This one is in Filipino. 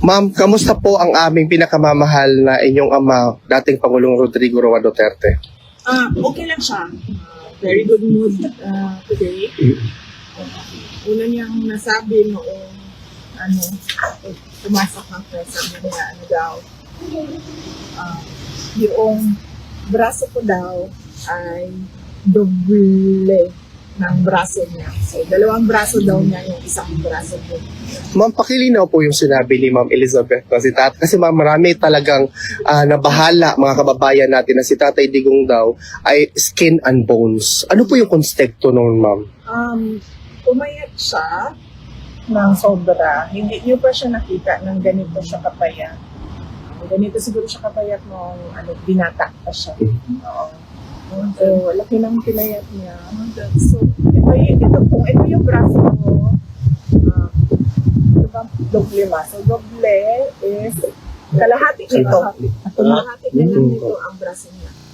Ma'am, kamusta po ang aming pinakamamahal na inyong ama, dating Pangulong Rodrigo Roa Duterte? Ah, okay lang siya. Ah, very good mood ah, today. Uh, una niyang nasabi noong ano, pumasok ng press, sabi niya, ano daw, ah, yung braso ko daw ay doble ng braso niya. So, dalawang braso daw niya yung isang braso ko. Ma'am, pakilinaw po yung sinabi ni Ma'am Elizabeth na si Tat kasi ma'am, marami talagang ah, nabahala mga kababayan natin na si Tatay Digong daw ay skin and bones. Ano po yung konsepto noon, ma'am? Um, umayat siya ng sobra. Hindi niyo pa siya nakita ng ganito siya kapayat. Ganito siguro siya kapayat nung ano, binata pa siya. Oo. So, laki ng pinayat niya. So, ito, ito, kung ito yung braso mo, uh, ito ba, doble ma. So, doble is kalahati nito. Kalahati na lang nito ang braso niya.